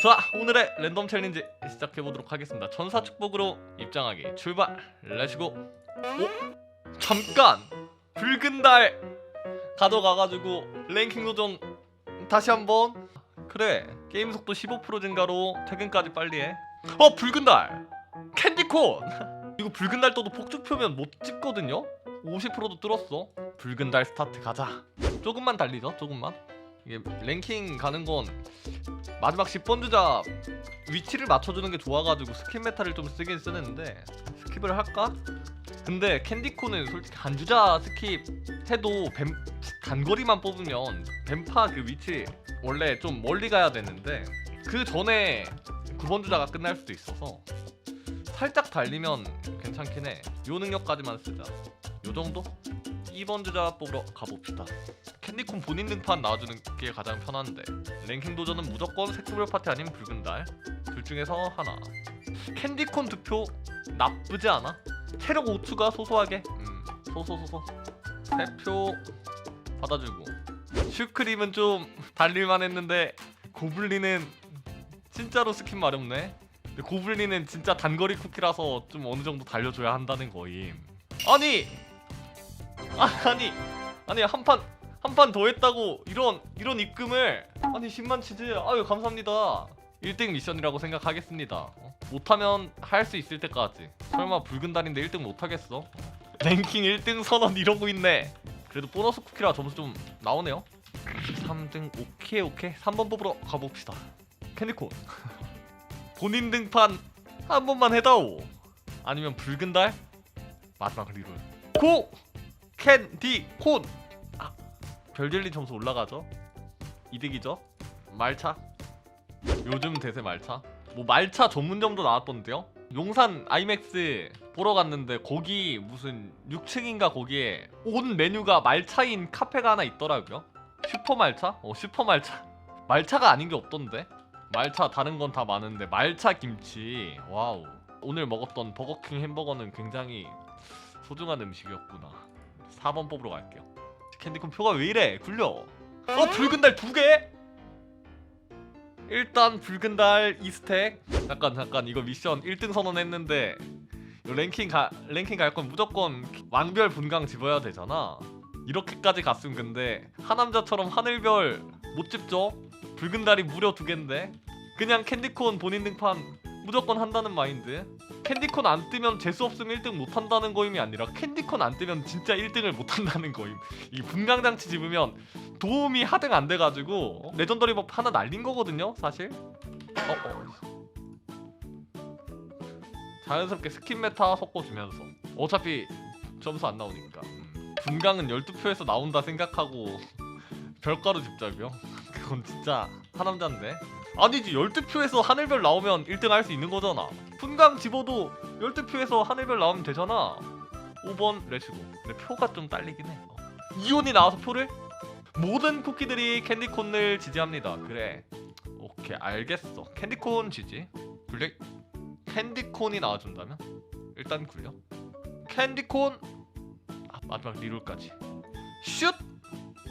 자 오늘의 랜덤 챌린지 시작해보도록 하겠습니다. 전사 축복으로 입장하기 출발! 렛츠고! 오? 잠깐! 붉은 달! 가져가가지고 랭킹 도전 다시 한번! 그래 게임 속도 15% 증가로 퇴근까지 빨리 해어 붉은 달! 캔디콘! 이거 붉은 달 떠도 폭죽표면 못 찍거든요? 50%도 뚫었어. 붉은 달 스타트 가자. 조금만 달리죠 조금만. 이게 랭킹 가는 건 마지막 10번 주자 위치를 맞춰주는 게 좋아가지고 스킵 메타를 좀 쓰긴 쓰는데 스킵을 할까? 근데 캔디코는 솔직히 한 주자 스킵 해도 뱀 단거리만 뽑으면 뱀파 그 위치 원래 좀 멀리 가야 되는데 그 전에 9번 주자가 끝날 수도 있어서 살짝 달리면 괜찮긴 해. 요 능력까지만 쓰자. 요 정도? 2번 주자 뽑으러 가봅시다. 캔디콘 본인 등판 나와주는 게 가장 편한데 랭킹 도전은 무조건 색소별 파티 아니면 붉은 달. 둘 중에서 하나. 캔디콘 두표 나쁘지 않아? 체력 5추가 소소하게. 음, 소소소소. 세표 받아주고. 슈크림은 좀 달릴만 했는데 고블린은 진짜로 스킨 마렵네. 고블린은 진짜 단거리 쿠키라서 좀 어느 정도 달려줘야 한다는 거임. 아니, 아, 아니, 아니 한 판 한 판 더 했다고 이런 이런 입금을 아니 10만 치즈 아유 감사합니다. 1등 미션이라고 생각하겠습니다. 어? 못하면 할 수 있을 때까지. 설마 붉은 달인데 1등 못하겠어? 랭킹 1등 선언 이러고 있네. 그래도 보너스 쿠키라 점수 좀 나오네요. 3등 오케이 오케이 3번 뽑으러 가봅시다. 캔디콘. 본인 등판 한 번만 해다오. 아니면 붉은 달 마지막 리롤. 고 캔디 콘. 아, 별젤리 점수 올라가죠? 이득이죠? 말차. 요즘 대세 말차. 뭐 말차 전문점도 나왔던데요? 용산 아이맥스 보러 갔는데 거기 무슨 6층인가 거기에 온 메뉴가 말차인 카페가 하나 있더라고요. 슈퍼 말차? 어 슈퍼 말차. 말차가 아닌 게 없던데. 말차 다른 건 다 많은데 말차 김치 와우 오늘 먹었던 버거킹 햄버거는 굉장히 소중한 음식이었구나 4번 뽑으러 갈게요. 캔디콘 표가 왜 이래? 굴려. 어 붉은 달 두 개? 일단 붉은 달 2스택. 잠깐 잠깐. 이거 미션 1등 선언했는데 랭킹 가 랭킹 갈 건 무조건 왕별 분강 집어야 되잖아. 이렇게까지 갔으면 근데 하남자처럼 하늘별 못 집죠? 붉은 달이 무려 두 개인데 그냥 캔디콘 본인 등판 무조건 한다는 마인드. 캔디콘 안 뜨면 재수 없으면 1등 못 한다는 거임이 아니라 캔디콘 안 뜨면 진짜 1등을 못 한다는 거임. 이 분강 장치 집으면 도움이 하등 안 돼가지고 레전더리 법 하나 날린 거거든요 사실. 어, 어. 자연스럽게 스킨 메타 섞어주면서. 어차피 점수 안 나오니까. 음. 분강은 12표에서 나온다 생각하고 별가루 집자고요? 그건 진짜 하남자인데 아니지 12표에서 하늘별 나오면 1등 할 수 있는 거잖아. 분강 집어도 12표에서 하늘별 나오면 되잖아. 5번 레츠고. 근데 표가 좀 딸리긴 해. 어. 이온이 나와서 표를? 모든 쿠키들이 캔디콘을 지지합니다. 그래. 오케이 알겠어. 캔디콘 지지. 굴려. 캔디콘이 나와준다면? 일단 굴려. 캔디콘. 아, 마지막 리롤까지. 슛!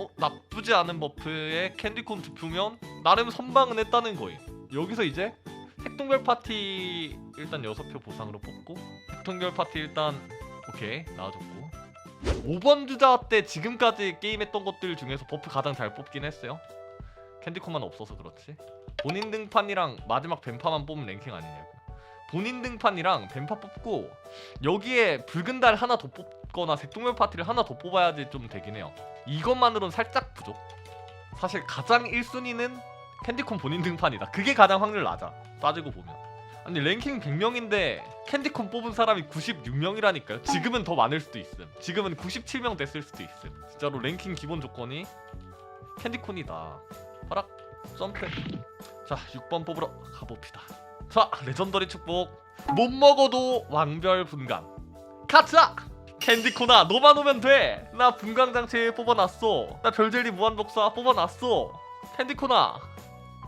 어 나쁘지 않은 버프에 캔디콘 두 표면 나름 선방은 했다는 거임. 여기서 이제 색동별 파티 일단 6표 보상으로 뽑고 색동별 파티 일단 오케이 나와줬고 5번 주자 때 지금까지 게임했던 것들 중에서 버프 가장 잘 뽑긴 했어요. 캔디콘만 없어서 그렇지. 본인 등판이랑 마지막 뱀파만 뽑으면 랭킹 아니냐고. 본인 등판이랑 뱀파 뽑고 여기에 붉은 달 하나 더 뽑거나 색동별 파티를 하나 더 뽑아야지 좀 되긴 해요. 이것만으로는 살짝 부족. 사실 가장 1순위는 캔디콘 본인 등판이다. 그게 가장 확률 낮아. 따지고 보면. 아니 랭킹 100명인데 캔디콘 뽑은 사람이 96명이라니까요. 지금은 더 많을 수도 있음. 지금은 97명 됐을 수도 있음. 진짜로 랭킹 기본 조건이 캔디콘이다. 허락 점프. 자 6번 뽑으러 가봅시다. 자 레전더리 축복. 못 먹어도 왕별 분강. 가자. 캔디코나 너만 오면 돼. 나 분광 장치 뽑아놨어. 나 별젤리 무한 복사 뽑아놨어. 캔디코나.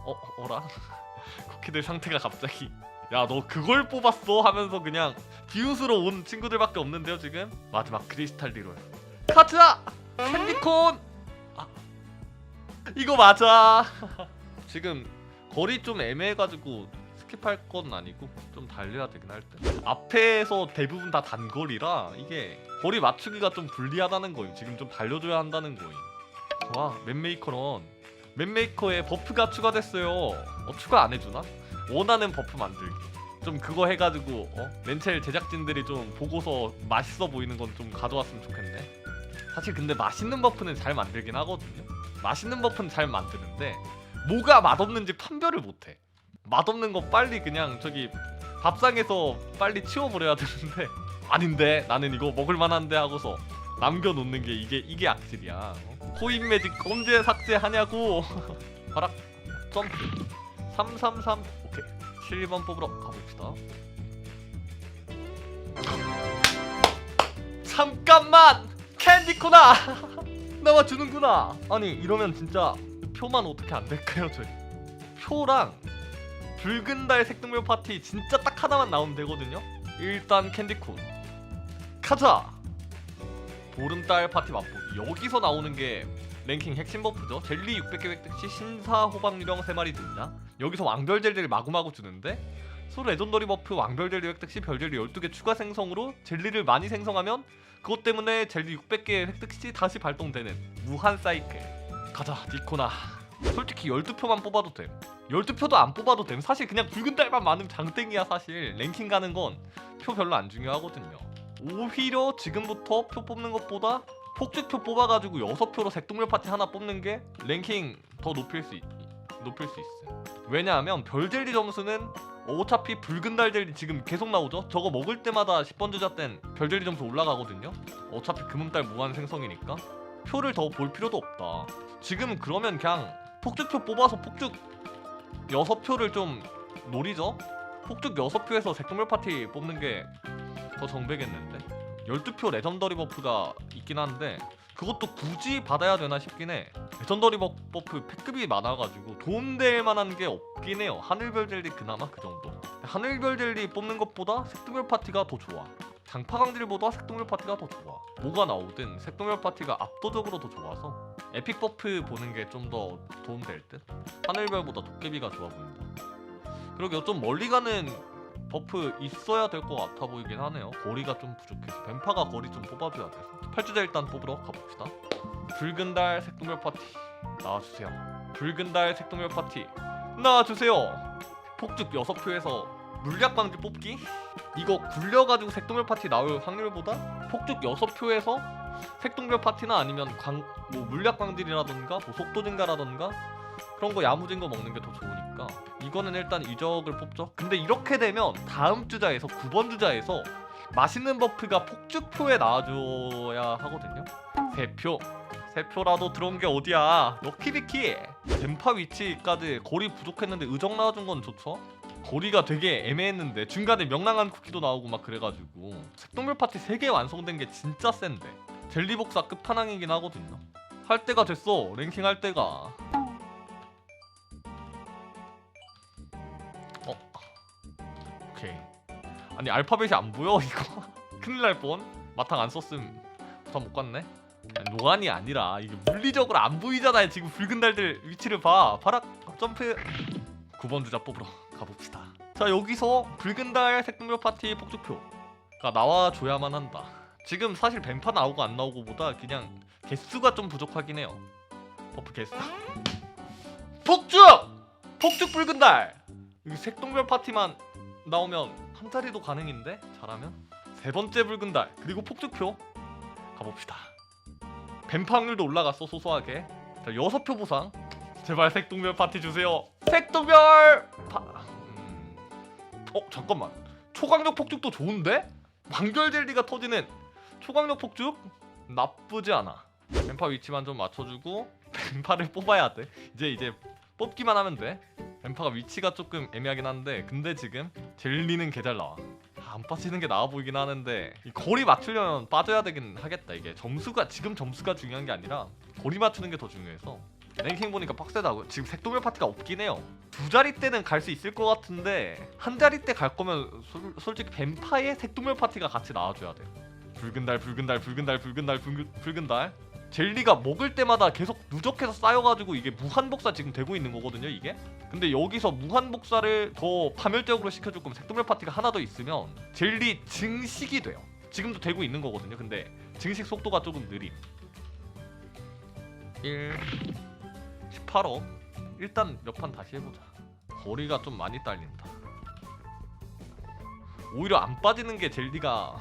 어 어라? 쿠키들 상태가 갑자기. 야 너 그걸 뽑았어 하면서 그냥 비웃으러 온 친구들밖에 없는데요 지금. 마지막 크리스탈 리롤. 가자. 캔디콘. 아 이거 맞아. 지금 거리 좀 애매해가지고 스킵할 건 아니고 좀 달려야 되긴 할 듯. 앞에서 대부분 다 단거리라 이게 거리 맞추기가 좀 불리하다는 거임. 지금 좀 달려줘야 한다는 거임. 와 맵메이커런 맵메이커에 버프가 추가됐어요. 어 추가 안 해주나? 원하는 버프 만들기. 좀 그거 해가지고 어? 렌첼 제작진들이 좀 보고서 맛있어 보이는 건 좀 가져왔으면 좋겠네. 사실 근데 맛있는 버프는 잘 만들긴 하거든요. 맛있는 버프는 잘 만드는데 뭐가 맛없는지 판별을 못해. 맛없는 거 빨리 그냥 저기 밥상에서 빨리 치워버려야 되는데 아닌데 나는 이거 먹을 만한데 하고서 남겨놓는 게 이게 이게 악질이야. 어? 코인 매직 언제 삭제하냐고. 바락 점프 333 오케이 7번 뽑으러 가봅시다. 잠깐만 캔디코나 나와주는구나. 아니 이러면 진짜 표만 어떻게 안 될까요 저희? 표랑 붉은 달 색동묘 파티 진짜 딱 하나만 나오면 되거든요. 일단 캔디콘 가자. 보름달 파티 맛보기 여기서 나오는 게 랭킹 핵심 버프죠. 젤리 600개 획득 시 신사 호박 유령 3마리 등장. 여기서 왕별 젤리를 마구마구 주는데 소 레전더리 버프 왕별 젤리 획득 시 별젤리 12개 추가 생성으로 젤리를 많이 생성하면 그것 때문에 젤리 600개 획득 시 다시 발동되는 무한 사이클. 가자 니코나. 솔직히 12표만 뽑아도 됨. 12표도 안 뽑아도 됨. 사실 그냥 붉은 달만 많으면 장땡이야 사실. 랭킹 가는 건 표 별로 안 중요하거든요. 오히려 지금부터 표 뽑는 것보다 폭주표 뽑아가지고 6표로 색동물 파티 하나 뽑는 게 랭킹 더 높일 수 있, 높일 수 있어요. 왜냐하면 별젤리 점수는 어차피 붉은 달 젤리 지금 계속 나오죠? 저거 먹을 때마다 10번 주자 땐 별젤리 점수 올라가거든요? 어차피 금음달 무한 생성이니까 표를 더 볼 필요도 없다. 지금 그러면 그냥 폭죽표 뽑아서 폭죽 6표를 좀 노리죠? 폭죽 6표에서 색동물 파티 뽑는 게 더 정배겠는데? 12표 레전더리 버프가 있긴 한데 그것도 굳이 받아야 되나 싶긴 해. 레전더리 버- 버프 패급이 많아가지고 도움될 만한 게 없긴 해요. 하늘별 젤리 그나마 그 정도. 하늘별 젤리 뽑는 것보다 색동별 파티가 더 좋아. 장파강질보다 색동별 파티가 더 좋아. 뭐가 나오든 색동별 파티가 압도적으로 더 좋아서 에픽 버프 보는 게 좀 더 도움 될 듯. 하늘별보다 도깨비가 좋아 보인다. 그러게 좀 멀리 가는 버프 있어야 될 것 같아 보이긴 하네요. 거리가 좀 부족해서 뱀파가 거리 좀 뽑아줘야 돼서. 팔주자 일단 뽑으러 가봅시다. 붉은 달 색동별 파티 나와주세요. 붉은 달 색동별 파티 나와주세요. 폭죽 6표에서 물약 방지 뽑기? 이거 굴려가지고 색동별 파티 나올 확률보다 폭죽 6표에서 색동별 파티나 아니면 광, 뭐 물약 방질이라던가 뭐 속도 증가라던가 그런 거 야무진 거 먹는 게 더 좋으니까 이거는 일단 이적을 뽑죠. 근데 이렇게 되면 다음 주자에서 9번 주자에서 맛있는 버프가 폭죽표에 나와줘야 하거든요. 세 표. 세 표라도 들어온 게 어디야? 럭키비키. 뱀파 위치까지 거리 부족했는데 의적 나와준 건 좋죠. 거리가 되게 애매했는데 중간에 명랑한 쿠키도 나오고 막 그래가지고 색동별 파티 3개 완성된 게 진짜 센데 젤리복사 끝판왕이긴 하거든요. 할 때가 됐어. 랭킹 할 때가. 어. 오케이. 아니 알파벳이 안 보여 이거. 큰일 날 뻔. 마탕 안 썼음. 부산 못 갔네. 노안이 아니라 이게 물리적으로 안 보이잖아요. 지금 붉은 달들 위치를 봐. 바락 점프. 9번 주자 뽑으러 가봅시다. 자 여기서 붉은 달 색동별 파티 폭주표가 나와줘야만 한다. 지금 사실 뱀파 나오고 안 나오고보다 그냥 개수가 좀 부족하긴 해요. 버프 개수. 폭죽! 폭죽 붉은 달. 여기 색동별 파티만 나오면 한 자리도 가능인데 잘하면 세 번째 붉은 달 그리고 폭죽표 가봅시다. 뱀파 확률도 올라갔어 소소하게. 자 여섯 표 보상. 제발 색동별 파티 주세요. 색동별 파. 음... 어 잠깐만. 초강력 폭죽도 좋은데? 완결 젤리가 터지는 초강력 폭죽 나쁘지 않아. 뱀파 위치만 좀 맞춰주고 뱀파를 뽑아야 돼. 이제 이제 뽑기만 하면 돼. 뱀파가 위치가 조금 애매하긴 한데 근데 지금 젤리는 개 잘 나와. 아, 안 빠지는 게 나아 보이긴 하는데 이 거리 맞추려면 빠져야 되긴 하겠다 이게 점수가 지금 점수가 중요한 게 아니라 거리 맞추는 게 더 중요해서 랭킹 보니까 빡세다고 지금 색동별 파티가 없긴 해요 두 자리 때는 갈 수 있을 것 같은데 한 자리 때 갈 거면 솔, 솔직히 뱀파에 색동별 파티가 같이 나와줘야 돼 붉은 달 붉은 달 붉은 달 붉은 달 붉은, 붉은 달. 젤리가 먹을 때마다 계속 누적해서 쌓여가지고 이게 무한복사 지금 되고 있는 거거든요 이게. 근데 여기서 무한복사를 더 파멸적으로 시켜줄 거면 색동별 파티가 하나 더 있으면 젤리 증식이 돼요. 지금도 되고 있는 거거든요 근데 증식 속도가 조금 느림. 1 18억 일단 몇 판 다시 해보자. 거리가 좀 많이 딸린다. 오히려 안 빠지는 게 젤리가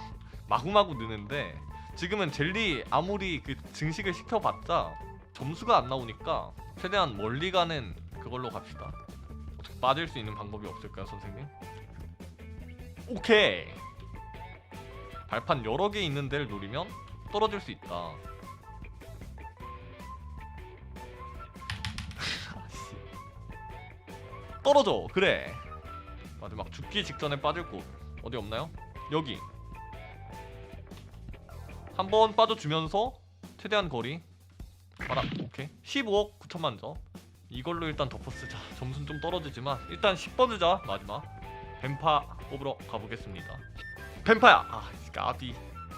마구마구 느는데 지금은 젤리 아무리 그 증식을 시켜봤자 점수가 안 나오니까 최대한 멀리 가는 그걸로 갑시다. 어떻게 빠질 수 있는 방법이 없을까요 선생님? 오케이! 발판 여러 개 있는 데를 노리면 떨어질 수 있다. 아씨. 떨어져! 그래! 마지막 죽기 직전에 빠질 곳. 어디 없나요? 여기 한 번 빠져주면서 최대한 거리. 봐라 오케이. 15억 9천만 점. 이걸로 일단 덮어 쓰자. 점수는 좀 떨어지지만 일단 10번 주자 마지막. 뱀파 뽑으러 가보겠습니다. 뱀파야! 아 까비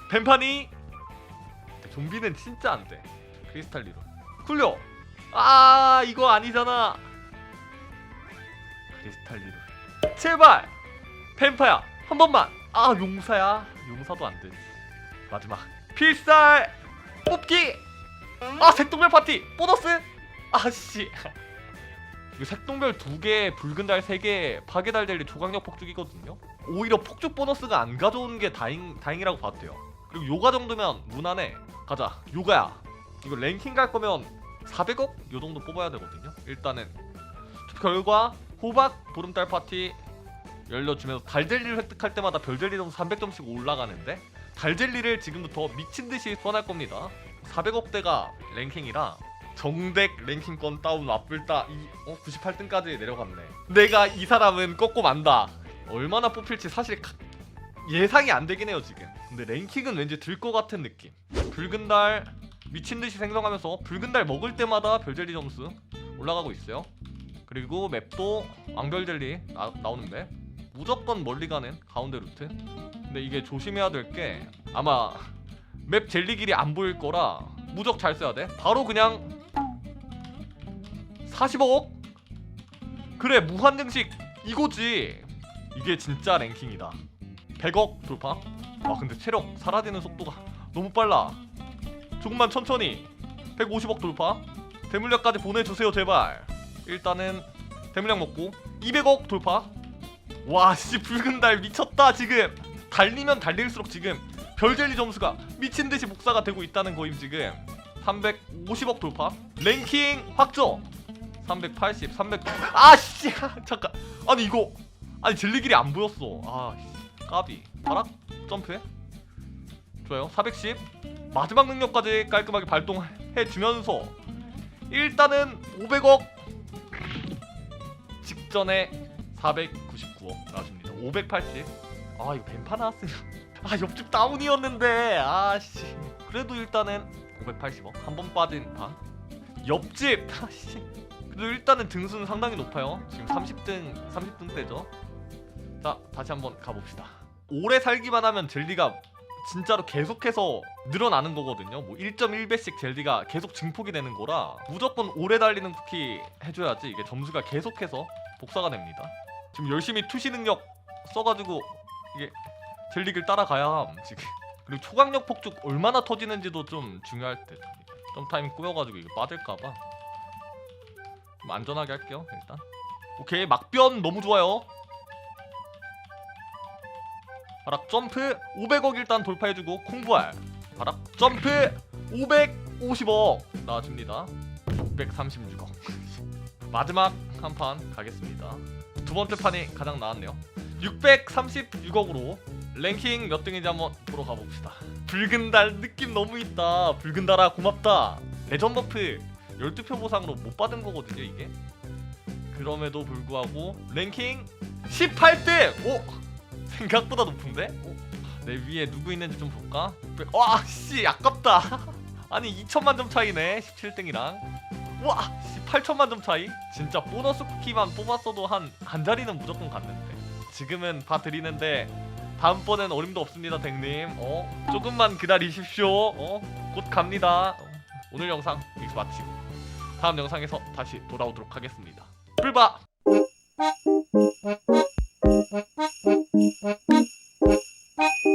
뱀파니? 좀비는 진짜 안돼. 크리스탈 리로. 쿨려! 아 이거 아니잖아. 크리스탈 리로. 제발! 뱀파야 한 번만. 아 용사야. 용사도 안 되지 마지막 필살 뽑기. 아 색동별 파티. 보너스. 아씨. 이거 색동별 두개 붉은 달 세개 파괴달 젤리 초강력 폭죽이거든요. 오히려 폭죽 보너스가 안 가져오는 게 다행 다행이라고 돼요. 그리고 요가 정도면 무난해 가자. 요가야. 이거 랭킹 갈 거면 400억? 요 정도 뽑아야 되거든요. 일단은 결과 호박 보름달 파티 열려주면서 달젤리를 획득할 때마다 별젤리 점수 300점씩 올라가는데 달젤리를 지금부터 미친 듯이 소환할 겁니다. 400억대가 랭킹이라 정덱 랭킹권 다운 앞불다 이, 어, 98등까지 내려갔네. 내가 이 사람은 꺾고 만다. 얼마나 뽑힐지 사실 가- 예상이 안 되긴 해요 지금. 근데 랭킹은 왠지 들 것 같은 느낌. 붉은 달 미친 듯이 생성하면서 붉은 달 먹을 때마다 별젤리 점수 올라가고 있어요. 그리고 맵도 왕별젤리 나, 나오는 맵 무조건 멀리 가는 가운데 루트. 근데 이게 조심해야 될 게 아마 맵 젤리 길이 안 보일 거라 무적 잘 써야 돼. 바로 그냥 40억? 그래 무한 증식 이거지. 이게 진짜 랭킹이다. 100억 돌파? 와 근데 체력 사라지는 속도가 너무 빨라. 조금만 천천히 150억 돌파? 대물약까지 보내주세요 제발. 일단은 대물약 먹고 200억 돌파 와 씨 붉은 달 미쳤다 지금. 달리면 달릴수록 지금 별젤리 점수가 미친듯이 복사가 되고 있다는 거임 지금. 350억 돌파. 랭킹 확정. 380 300 아씨 잠깐. 아니 이거 아니 젤리 길이 안 보였어. 아 씨, 까비. 바락 점프해? 좋아요. 410 마지막 능력까지 깔끔하게 발동해 주면서 일단은 500억 직전에 499억 나줍니다. 580 아 이거 뱀파 나왔으면. 아 옆집 다운이었는데. 아씨. 그래도 일단은 580억. 한 번 빠진 파 옆집. 아씨. 그래도 일단은 등수는 상당히 높아요. 지금 30등 30등 대죠. 자 다시 한번 가봅시다. 오래 살기만 하면 젤리가 진짜로 계속해서 늘어나는 거거든요. 뭐 1.1배씩 젤리가 계속 증폭이 되는 거라 무조건 오래 달리는 쿠키 해줘야지 이게 점수가 계속해서 복사가 됩니다 지금 열심히 투시 능력 써가지고 이게 젤리길 따라가야 함 지금. 그리고 초강력 폭죽 얼마나 터지는지도 좀 중요할 때좀 타임 꾸며가지고 이거 빠질까봐. 좀 안전하게 할게요 일단. 오케이 막변 너무 좋아요. 바락 점프 500억 일단 돌파해주고 콩부알 바락 점프 550억 나와줍니다. 636억. 마지막 한 판 가겠습니다 두 번째 판이 가장 나았네요 636억으로 랭킹 몇 등인지 한번 보러 가봅시다 붉은 달 느낌 너무 있다 붉은 달아 고맙다 레전 버프 12표 보상으로 못 받은 거거든요 이게 그럼에도 불구하고 랭킹 18등! 오! 생각보다 높은데? 오? 내 위에 누구 있는지 좀 볼까? 와 씨 아깝다 아니 2천만 점 차이네 17등이랑 와 8천만 점 차이? 진짜 보너스 쿠키만 뽑았어도 한 한 자리는 무조건 갔는데. 지금은 봐드리는데 다음번엔 어림도 없습니다 댕님. 어? 조금만 기다리십시오. 어 곧 갑니다. 어, 오늘 영상 여기서 마치고 다음 영상에서 다시 돌아오도록 하겠습니다. 불바!